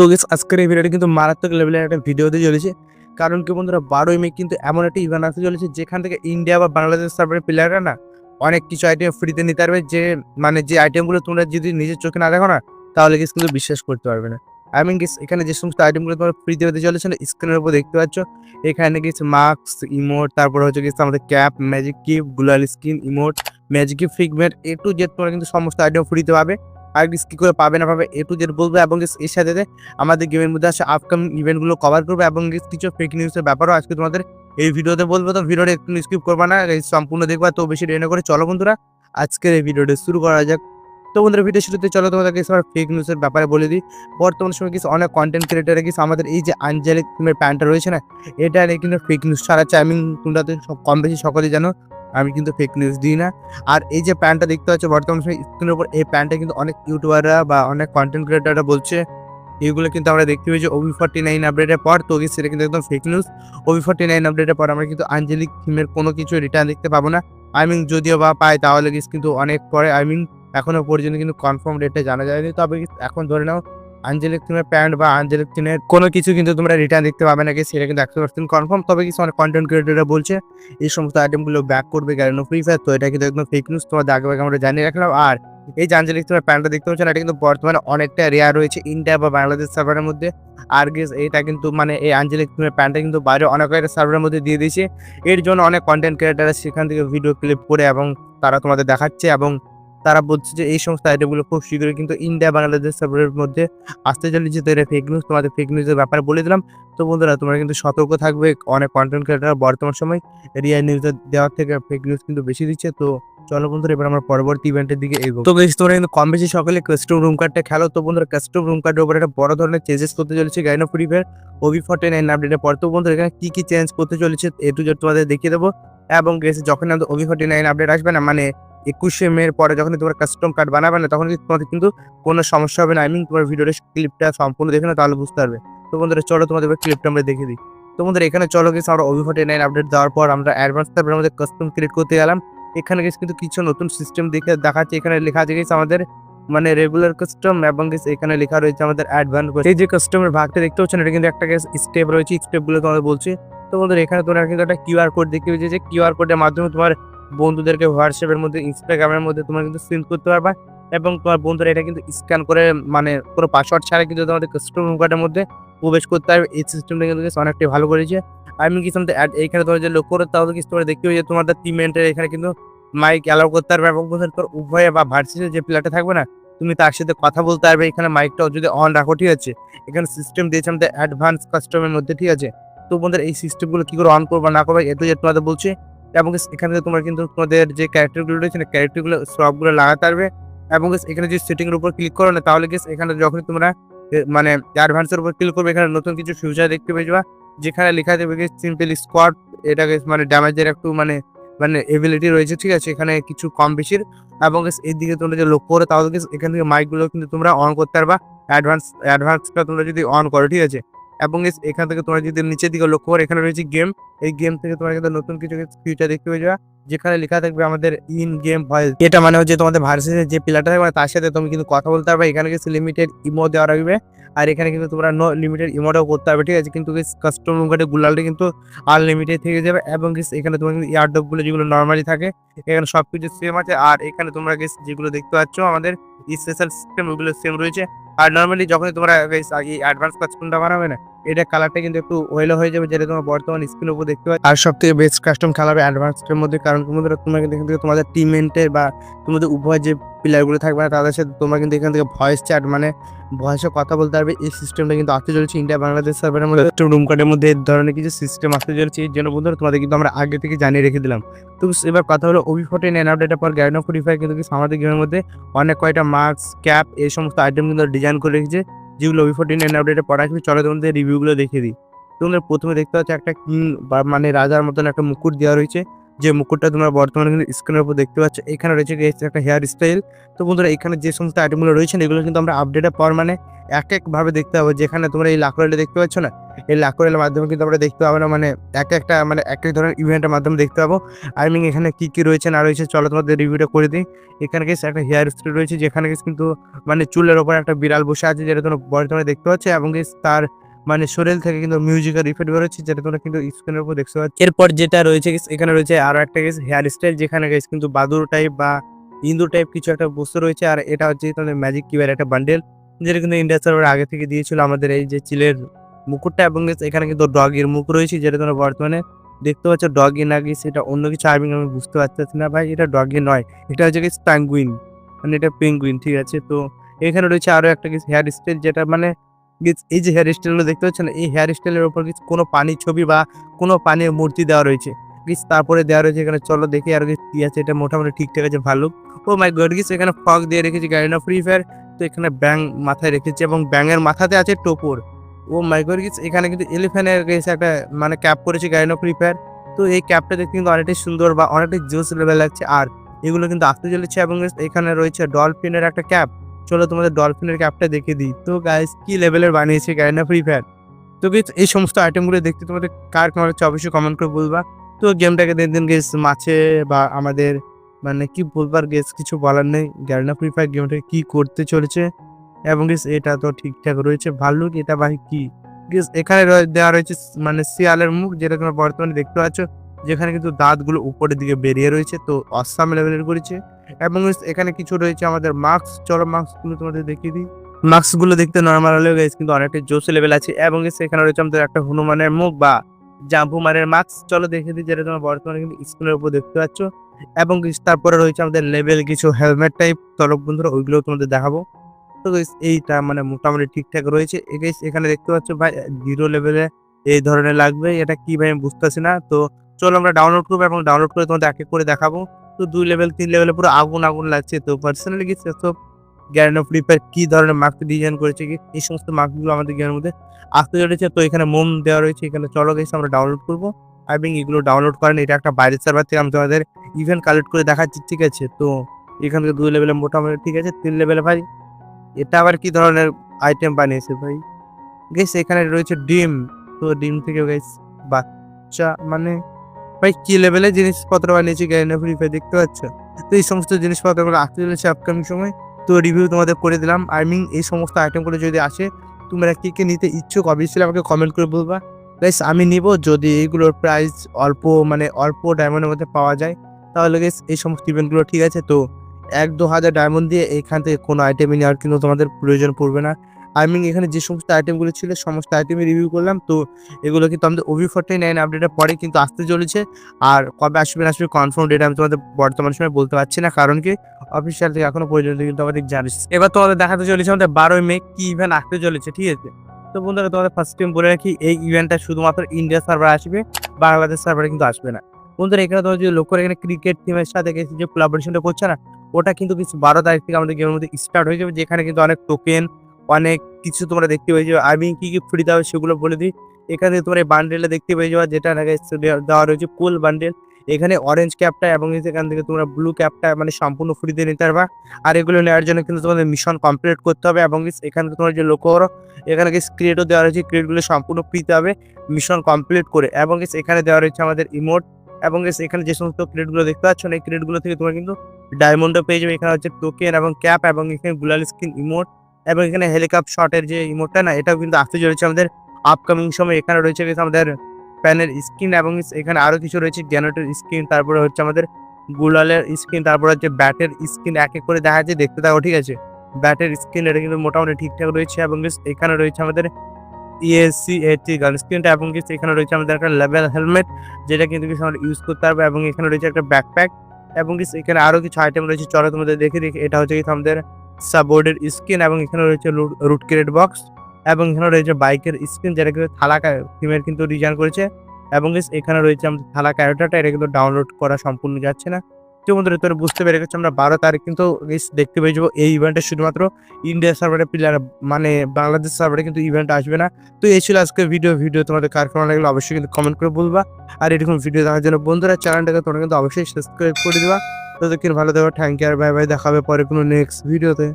তো গেস আজকের এই ভিডিওটা কিন্তু মারাত্মক লেভেলের একটা ভিডিও হতে চলেছে। কারণ কি বন্ধুরা, বারোই মে কিন্তু এমন একটা ইভেন্ট আসতে চলেছে, যেখান থেকে ইন্ডিয়া বা বাংলাদেশ সার্ভারের প্লেয়াররা না অনেক কিছু আইটেম ফ্রিতে নিতে পারবে, যে মানে যে আইটেমগুলো তোমরা যদি নিজের চোখে না দেখো না, তাহলে গেস কিন্তু বিশ্বাস করতে পারবে না। আই মিন গেস এখানে যে সমস্ত আইটেমগুলো তোমরা ফ্রিতে হতে চলেছে না স্ক্রিনের উপর দেখতে পাচ্ছ, এখানে গেছে মাস্ক ইমোট তারপর হচ্ছে গেছে আমাদের cap magic cube gulal skin emote magic cube figment A to Z তোমরা কিন্তু সমস্ত আইটেম ফ্রিতে পাবে। আর কি করে পাবে না পাবে এ টু জেড বলব এবং এর সাথে আমাদের গেমের মধ্যে আসে আপকামিং ইভেন্টগুলো কভার করবে এবং কিছু ফেক নিউজের ব্যাপারও আজকে তোমাদের এই ভিডিওতে বলব। তো ভিডিওটা একটু স্কিপ করবা না সম্পূর্ণ দেখবা, তো বেশি দেরি না করে চলো বন্ধুরা, আজকের এই ভিডিওটা শুরু করা যাক। তো বন্ধুরা ভিডিও শুরুতে চলো, তোমাদেরকে সবার ফেক নিউজের ব্যাপারে বলে দিই। বর্তমান সময় কিছু অনেক কন্টেন্ট ক্রিয়েটারে কিছু আমাদের এই যে আঞ্জলিক থিমের প্যান্টটা রয়েছে না, এটা কিন্তু ফেক নিউজ ছাড়াচ্ছে আমি তোমরা তো সব কম বেশি সকলেই জানো। আমি কিন্তু ফেক নিউজ দিই না। আর এই যে প্যান্টটা দেখতে পাচ্ছ, বর্তমান সময় স্ক্রিনের উপর এই প্যান্টটা কিন্তু অনেক ইউটিউবাররা বা অনেক কন্টেন্ট ক্রিয়েটাররা বলছে, এগুলো কিন্তু আমরা দেখতে পেয়েছি ওভি ফর্টি নাইন আপডেটের পর তো সেটা কিন্তু একদম fake news OB forty nine আপডেটের পর আমরা কিন্তু আঞ্জলিক থিমের কোনো কিছু রিটার্ন দেখতে পাবো না। আই মিন যদিও বা পাই, তাহলে কিন্তু অনেক পরে আই মিন এখনও পর্যন্ত কিন্তু কনফার্ম রেটটা জানা যায়নি। তবে এখন ধরে নাও আঞ্জলিক থিমের প্যান্ট বা আঞ্জলিক থিমের কোনো কিছু কিন্তু তোমরা রিটার্ন দেখতে পাবে না সেটা কিন্তু একশো পার্সেন্ট কনফার্ম তবে কিছু অনেক কন্টেন্ট ক্রিয়েটাররা বলছে, এই সমস্ত আইটেমগুলো ব্যাক করবে গ্যারেনো ফ্রি ফায়ার তো এটা কিন্তু একদম ফেক নিউজ তোমাদের আগে আমরা জানিয়ে রাখলাম। আর এই যে আঞ্জলিক তোমার প্যান্টটা দেখতে পাচ্ছেন, এটা কিন্তু বর্তমানে অনেকটা রেয়ার রয়েছে ইন্ডিয়া বা বাংলাদেশ সার্ভারের মধ্যে। আর গেস এটা কিন্তু মানে এই আঞ্জলিক তোমার প্যান্টটা কিন্তু বাইরে অনেক কয়েকটা সার্ভারের মধ্যে দিয়ে দিয়েছে। এর জন্য অনেক কন্টেন্ট ক্রিয়েটাররা সেখান থেকে ভিডিও ক্লিপ করে এবং তারা তোমাদের দেখাচ্ছে এবং তারা বলছে যে, এই সমস্ত আইটেমগুলো খুব শীঘ্রই কিন্তু ইন্ডিয়া বাংলাদেশ সার্ভারের মধ্যে আসতে চলেছে তো এটা ফেক নিউজ তোমাদের ফেক নিউজের ব্যাপারে বলে দিলাম। তো বন্ধুরা, তোমরা কিন্তু সতর্ক থাকবে। অনেক কন্টেন্ট ক্রিয়েটার বর্তমান সময় রিয়াল নিউজের দেওয়ার থেকে ফেক নিউজ কিন্তু বেশি দিচ্ছে। তো চলো বন্ধুরা, এবার আমরা পরবর্তী ইভেন্টের দিকে এগো তো বেশ তোমরা কিন্তু কম বেশি সকলে কাস্টম রুম কার্ডটা খেলো। তো বন্ধুরা কাস্টম রুম কার্ডের উপর একটা বড় ধরনের চেঞ্জেস করতে চলেছে gynae free fire OB forty nine আপডেটের পর। তো বন্ধুরা, এখানে কি কি চেঞ্জ করতে চলেছে এ টু জেড তোমাদের দেখিয়ে দেবো। এবং যখন আমাদের ওবি ফর্টি নাইন আপডেট আসবে না মানে একুশে মের পরে যখন তোমরা কাস্টম কার্ড বানাবে না, তখন তোমাদের কিন্তু কোনো সমস্যা হবে না। আই মিন তোমার ভিডিওর ক্লিপটা সম্পূর্ণ দেখে না তাহলে বুঝতে পারবে। তো বন্ধুরা, চলো তোমাদের ক্লিপটা আমরা দেখে দিই। তো বন্ধুরা, এখানে চলো গেছে আমরা ফর্টি নাইন আপডেট দেওয়ার পর আমরা অ্যাডভান্স তারপরে আমাদের কাস্টম ক্রিয়েট করতে গেলাম। এখানে গেছে কিন্তু কিছু নতুন সিস্টেম দেখে দেখাচ্ছে। এখানে লেখা আছে গেছে আমাদের মানে রেগুলার কাস্টম এবং এখানে লেখা রয়েছে আমাদের অ্যাডভান্স এই যে কাস্টমের ভাগটা দেখতে পাচ্ছেন, এটা কিন্তু একটা স্টেপ রয়েছে। স্টেপগুলো তোমাদের বলছি। তো বন্ধুরা, এখানে তোমরা কিন্তু একটা কিউআর কোড দেখতে পেয়েছে। যে কিউআর কোডের মাধ্যমে তোমার বন্ধুদেরকে হোয়াটসঅ্যাপের মধ্যে ইনস্টাগ্রামের মধ্যে তোমরা কিন্তু সেন্ড করতে পারবা এবং তোমার বন্ধুরা এটা কিন্তু স্ক্যান করে মানে কোনো পাসওয়ার্ড ছাড়া কিন্তু তোমাদের কাস্টম কার্ডের মধ্যে প্রবেশ করতে পারবে। এই সিস্টেমটা কিন্তু অনেকটাই ভালো করেছে। আমি আমাদের add- এইখানে তোমরা যে লক্ষ্য করো, তাহলে কিছু তোমরা দেখতে যে তোমাদের টিমেন্টের এখানে কিন্তু মাইক অ্যালাউ করতে পারবে এবং তোর উভয়ে বা ভার্সিসে যে প্লেয়ারটা থাকবে না, তুমি তার সাথে কথা বলতে পারবে। এখানে মাইকটাও যদি অন রাখো, ঠিক আছে? এখানে সিস্টেম দিয়েছে আমাদের অ্যাডভান্স কাস্টমের মধ্যে, ঠিক আছে? তো বন্ধুরা এই সিস্টেমগুলো কী করে অন করবে, না করবে এটু যে তোমাদের বলছে। এবং এখানে তোমরা কিন্তু তোমাদের যে ক্যারেক্টারগুলো রয়েছে না ক্যারেক্টারগুলো সবগুলো লাগাতে পারবে। এবং এখানে যে সেটিংয়ের উপর ক্লিক করো না, তাহলে গেস এখানে যখন তোমরা মানে অ্যাডভান্সের উপর ক্লিক করবে, এখানে নতুন কিছু ফিউচার দেখতে পেয়ে যাবা। যেখানে লেখা দেবে গেস সিম্পল স্কোয়াড এটা guys মানে ড্যামেজের একটু মানে মানে এবিলিটি রয়েছে, ঠিক আছে? এখানে কিছু কম বেশির এবং এই দিকে তোমরা যে লক্ষ্য করো, তাহলে এখান থেকে মাইকগুলো কিন্তু তোমরা অন করতে পারবা। অ্যাডভান্স অ্যাডভান্সটা তোমরা যদি অন করো, ঠিক আছে? এবং এখান থেকে তোমরা যদি নিচের দিকে লক্ষ্য করো, এখানে রয়েছে গেম এই গেম থেকে তোমরা কিন্তু নতুন কিছু ফিউচার দেখতে পেয়ে যাবা। যেখানে লেখা থাকবে আমাদের ইন গেম ভয়েস এটা মানে হচ্ছে তোমাদের ভার্সেসের যে প্লেয়ারটা থাকবে তার সাথে তুমি কিন্তু কথা বলতে পারবে। এখানে কিছু লিমিটেড ইমো দেওয়া রাখবে আর এখানে কিন্তু তোমরা নো লিমিটেড ইমোটাও করতে পারবে, ঠিক আছে? কিন্তু কাস্টম কার্ডে গুলালটা কিন্তু আনলিমিটেড থেকে যাবে এবং এখানে তোমার কিন্তু ইয়ারডপগুলো যেগুলো নর্মালি থাকে, এখানে সব কিছু সেম আছে। আর এখানে তোমরা যেগুলো দেখতে পাচ্ছ, আমাদের স্পেশাল সিস্টেম ওগুলো সেম রয়েছে। আর নর্মালি যখন তোমরা অ্যাডভান্স কাস্টমটা বানাবে না এটা কালারটা কিন্তু একটু ওয়েলো হয়ে যাবে, যেটা তোমার বর্তমান স্ক্রিনের উপর দেখতে পাচ্ছ। আর সব থেকে বেস্ট কাস্টম খেলা হবে অ্যাডভান্সের মধ্যে, কারণ তোমাদের তোমরা কিন্তু এখান থেকে তোমাদের টিমমেন্টের বা তোমাদের উভয় যে প্লেয়ারগুলো থাকবে না, তাদের সাথে তোমরা কিন্তু এখান থেকে ভয়েস চ্যাট মানে ভয়েসে কথা বলতে পারবে। এই সিস্টেমটা কিন্তু আসতে চলেছে ইন্ডিয়া বাংলাদেশ সার্ভারের মধ্যে রুম কার্ডের মধ্যে এই ধরনের কিছু সিস্টেম আসতে চলেছে। এর জন্য বন্ধুরা, তোমাদের কিন্তু আমরা আগে থেকে জানিয়ে রেখে দিলাম। তো এবার কথা হলো ওবি ফোর্টি নাইন আপডেটের পর গ্যারেন ফোর্টি ফাইভ কিন্তু আমাদের গেমের মধ্যে অনেক কয়টা মাস্ক ক্যাপ এই সমস্ত আইটেম কিন্তু ডিজাইন করে রেখেছে। যেগুলো ওবি ফোর্টি নাইন আপডেটে পড়া আসবে চলো তোমাদের রিভিউগুলো দেখে দিই। তোমাদের প্রথমে দেখতে পাচ্ছ একটা কিং বা মানে রাজার মতন একটা মুকুট দেওয়া রয়েছে। যে মুকুটটা তোমরা বর্তমানে কিন্তু স্ক্রিনের উপর দেখতে পাচ্ছ, এখানে রয়েছে একটা হেয়ার স্টাইল তো বন্ধুরা, এখানে যে সমস্ত আইটেমগুলো রয়েছে, এগুলো কিন্তু আমরা আপডেটের পর মানে এক একভাবে দেখতে পাবো। যেখানে তোমরা এই লাকড়াটা দেখতে পাচ্ছ না? এই লাখ মাধ্যমে কিন্তু আমরা দেখতে পাবো না মানে এক একটা মানে এক এক ধরনের ইভেন্টের মাধ্যমে দেখতে পাবো। আই মিন এখানে কী কী রয়েছে, না রয়েছে, চলো তোমাদের রিভিউটা করে দিই। এখানে গেছে একটা হেয়ার স্টাইল রয়েছে, যেখানে কিন্তু মানে চুলের ওপর একটা বিড়াল বসে আছে, যেটা তোমরা বর্তমানে দেখতে পাচ্ছ, এবং তার মানে শরীর থেকে কিন্তু মিউজিকের ইফেক্ট বেরোচ্ছে, যেটা তোমরা কিন্তু স্ক্রিনের উপর দেখতে পাচ্ছ। এরপর যেটা রয়েছে এখানে রয়েছে আরও একটা গেছে হেয়ার স্টাইল যেখানে গেছে কিন্তু বাদুর টাইপ বা ইন্দুর টাইপ কিছু একটা বস্তু রয়েছে, আর এটা হচ্ছে তোমাদের ম্যাজিক কিউবের একটা বান্ডেল যেটা কিন্তু ইন্ডিয়া সার্ভার আগে থেকে দিয়েছিল আমাদের এই যে চিলের মুকুটটা, এবং এখানে কিন্তু ডগের মুখ রয়েছে, যেটা তোমরা বর্তমানে দেখতে পাচ্ছ ডগি নাকি সেটা অন্য কিছু আর্মিং আমি বুঝতে পারতেছি না ভাই, এটা ডগি নয়, এটা হচ্ছে গেছে প্যাঙ্গুইন মানে এটা পেঙ্গুইন ঠিক আছে? তো এখানে রয়েছে আরও একটা কিছু হেয়ার স্টাইল যেটা মানে এই যে হেয়ার স্টাইলগুলো দেখতে পাচ্ছেন, এই হেয়ার স্টাইলের উপর কিছু কোনো পানির ছবি বা কোনো পানির মূর্তি দেওয়া রয়েছে। গিস তারপরে দেওয়া রয়েছে এখানে, চলো দেখি আর কি আছে, এটা মোটামুটি ঠিকঠাক আছে, ভালো। ও মাই গড গিস এখানে ফগ দিয়ে রেখেছি গাড়িনা ফ্রি ফায়ার তো এখানে ব্যাং মাথায় রেখেছি এবং ব্যাঙের মাথাতে আছে টোপর। ও মাই গড গিস এখানে কিন্তু এলিফ্যান্টের গেছে একটা মানে ক্যাপ করেছে গাড়িনা ফ্রি ফায়ার তো এই ক্যাপটা দেখতে কিন্তু অনেকটাই সুন্দর বা অনেকটাই জোস লেভেল লাগছে। আর এগুলো কিন্তু আসতে চলেছে এবং এখানে রয়েছে ডলফিনের একটা ক্যাপ চলো তোমাদের ডলফিনের ক্যাপটা দেখে দিই। তো গাইস কি লেভেলের বানিয়েছে গাড়িনা ফ্রি ফায়ার তো এই সমস্ত আইটেমগুলো দেখতে তোমাদের কার কেমন হচ্ছে অবশ্যই কমেন্ট করে বলবা। তো গেমটাকে দিন দিন গেস মাছে বা আমাদের মানে কি বলবার গেস কিছু বলার নেই। গ্যারিনা ফ্রি ফায়ার গেমটাকে কী করতে চলেছে? এবং গেস এটা তো ঠিকঠাক রয়েছে। ভাল্লুক, এটা ভাই কি? গেস এখানে দেওয়া রয়েছে মানে শিয়ালের মুখ, যেটা তোমরা বর্তমানে দেখতে পাচ্ছ, যেখানে কিন্তু দাঁতগুলো উপরের দিকে বেরিয়ে রয়েছে। তো অসাম লেভেলের করেছে। এবং এখানে কিছু রয়েছে আমাদের মাস্ক চলো মাস্কগুলো তোমাদের দেখিয়ে দিই। মাস্কগুলো দেখতে নর্মাল হলেও গেছে কিন্তু অনেকটা জোস লেভেল আছে। এবং এখানে রয়েছে আমাদের একটা হনুমানের মুখ বা জাম্পুমানের মাস্ক চলো দেখে দিই যেটা তোমরা বর্তমানে কিন্তু স্ক্রিনের উপর দেখতে পাচ্ছ। এবং তারপরে রয়েছে আমাদের লেভেল কিছু হেলমেট টাইপ তরফ বন্ধুরা ওইগুলো তোমাদের দেখাবো। তো এইটা মানে মোটামুটি ঠিকঠাক রয়েছে। এখানে দেখতে পাচ্ছ ভাই জিরো লেভেলে এই ধরনের লাগবে। এটা কি ভাই আমি বুঝতেছি না। তো চলো আমরা ডাউনলোড করব এবং ডাউনলোড করে তোমাদের এক এক করে দেখাবো। তো দুই লেভেল তিন লেভেলে পুরো আগুন আগুন লাগছে। তো পার্সোনালি কি সেসব গ্যারেন্ট অফ রিপেয়ার কি ধরনের মার্ক ডিজাইন করেছে কি? এই সমস্ত মার্কগুলো আমাদের গেমের মধ্যে আসতে চলেছে। তো এখানে মোম দেওয়া রয়েছে। এখানে চলো গেছে আমরা ডাউনলোড করব। এবং এগুলো ডাউনলোড করেন, এটা একটা বাইরের সার্ভার থেকে আমি তোমাদের ইভেন্ট কালেক্ট করে দেখাচ্ছি, ঠিক আছে? তো এখান থেকে দুই লেভেলে মোটামুটি ঠিক আছে। তিন লেভেলে ভাই, এটা আবার কি ধরনের আইটেম বানিয়েছে ভাই? গেছে এখানে রয়েছে ডিম। তো ডিম থেকে গেছ বাচ্চা মানে ভাই, কি লেভেলে জিনিসপত্র বানিয়েছে গ্যারেন্টি ফ্রি ফায়ার দেখতে পাচ্ছ? তো এই সমস্ত জিনিসপত্রগুলো আসতে চলেছে আপকামিং সময়। তো রিভিউ তোমাদের করে দিলাম। আই মিন এই সমস্ত আইটেমগুলো যদি আসে, তোমরা কী কী নিতে ইচ্ছুক অবশ্যই আমাকে কমেন্ট করে বলবা। গাইস আমি নিব যদি এইগুলোর প্রাইস অল্প মানে অল্প ডায়মন্ডের মধ্যে পাওয়া যায়। তাহলে গাইস এই সমস্ত ইভেন্টগুলো ঠিক আছে। তো এক দু হাজার ডায়মন্ড দিয়ে এখান থেকে কোনো আইটেমই নেওয়ার কিন্তু তোমাদের প্রয়োজন পড়বে না। আই এখানে যে সমস্ত আইটেমগুলো ছিল, সমস্ত আইটেমই রিভিউ করলাম। তো এগুলো কিন্তু আমাদের ওভি ফোরটি নাইন আপডেটের পরে কিন্তু আসতে চলেছে। আর কবে আসবে আসবে কনফার্ম ডেট আমি তোমাদের বর্তমান সময় বলতে পারছি না, কারণ কি অফিসিয়াল থেকে এখনও পর্যন্ত কিন্তু আমাদের জানিস। এবার তোমাদের দেখাতে চলেছে আমাদের বারোই মে কি ইভেন্ট আসতে চলেছে, ঠিক আছে? তো বন্ধুরা, তোমাদের ফার্স্ট টাইম বলে রাখি, এই ইভেন্টটা শুধুমাত্র ইন্ডিয়া সার্ভার আসবে বাংলাদেশ সার্ভারে কিন্তু আসবে না। বন্ধুরা, এখানে তোমার যদি লক্ষ্য এখানে ক্রিকেট টিমের সাথে গেছে, যে কোলাবোরেশনটা করছে না, ওটা কিন্তু কিছু বারো তারিখ থেকে আমাদের গেমের মধ্যে স্টার্ট হয়ে যাবে, যেখানে কিন্তু অনেক টোকেন অনেক কিছু তোমরা দেখতে পেয়ে যাবে। আমি কি কি ফ্রি দেওয়া সেগুলো বলে দিই। এখানে তোমরা এই বান্ডেলটা দেখতে পেয়ে যাওয়া যেটা নাকি দেওয়া রয়েছে কুল বান্ডেল এখানে অরেঞ্জ ক্যাপটা এবং এখান থেকে তোমরা ব্লু ক্যাপটা মানে সম্পূর্ণ ফ্রিতে নিতে পারবা। আর এগুলো নেওয়ার জন্য কিন্তু তোমাদের মিশন কমপ্লিট করতে হবে এবং এখানে তোমার যে লক্ষ্য করো এখানে ক্রিয়েটও দেওয়া রয়েছে। ক্রিয়েটগুলো সম্পূর্ণ ফ্রিতে হবে মিশন কমপ্লিট করে। এবং এখানে দেওয়া রয়েছে আমাদের ইমোট এবং এখানে যে সমস্ত ক্রিয়েটগুলো দেখতে পাচ্ছ, এই ক্রিয়েটগুলো থেকে তোমরা কিন্তু ডায়মন্ডও পেয়ে যাবে। এখানে হচ্ছে টোকেন এবং ক্যাপ এবং এখানে গুলাল স্কিন ইমোট এবং এখানে হেলিকপ শটের যে ইমোটটা না, এটাও কিন্তু আসতে চলেছে আমাদের আপকামিং সময়। এখানে রয়েছে guys আমাদের প্যানের স্কিন এবং এখানে আরও কিছু রয়েছে গ্যানেটের স্ক্রিন তারপরে হচ্ছে আমাদের গুলালের স্কিন তারপরে হচ্ছে ব্যাটের স্ক্রিন এক এক করে দেখা যাচ্ছে দেখতে থাকো, ঠিক আছে? ব্যাটের স্কিন এটা কিন্তু মোটামুটি ঠিকঠাক রয়েছে এবং এখানে রয়েছে আমাদের ইএসসি এইচটি গান স্ক্রিনটা এবং এখানে রয়েছে আমাদের একটা লেভেল হেলমেট যেটা কিন্তু আমরা ইউজ করতে পারব, এবং এখানে রয়েছে একটা ব্যাকপ্যাক এবং এখানে আরও কিছু আইটেম রয়েছে, চলো তোমাদের দেখে দেখি। এটা হচ্ছে guys আমাদের সাবোর্ডের স্কিন এবং এখানে রয়েছে রুট ক্রেড বক্স এবং এখানে রয়েছে বাইকের স্ক্রিন যেটা কিন্তু থালা টিমের কিন্তু ডিজাইন করেছে এবং এখানে রয়েছে আমাদের থালা ক্যারেক্টারটা এটা কিন্তু ডাউনলোড করা সম্পূর্ণ যাচ্ছে না। তো বন্ধুরা তোরা বুঝতে পেরে গেছো আমরা বারো তারিখ কিন্তু দেখতে পেয়ে যাব এই ইভেন্টে শুধুমাত্র ইন্ডিয়া সার্ভারে প্লেয়ার মানে বাংলাদেশ সার্ভারে কিন্তু ইভেন্ট আসবে না। তো এই ছিল আজকের ভিডিও ভিডিও তোমাদের কার কেমন লাগল অবশ্যই কিন্তু কমেন্ট করে বলবা। আর এরকম ভিডিও দেখার জন্য বন্ধুরা চ্যানেলটাকে তোমরা কিন্তু অবশ্যই সাবস্ক্রাইব করে দিবা। তোদেরকে ভালো থাকো থ্যাংক ইউ আর বাই বাই দেখাবে পরে কোনো নেক্সট ভিডিওতে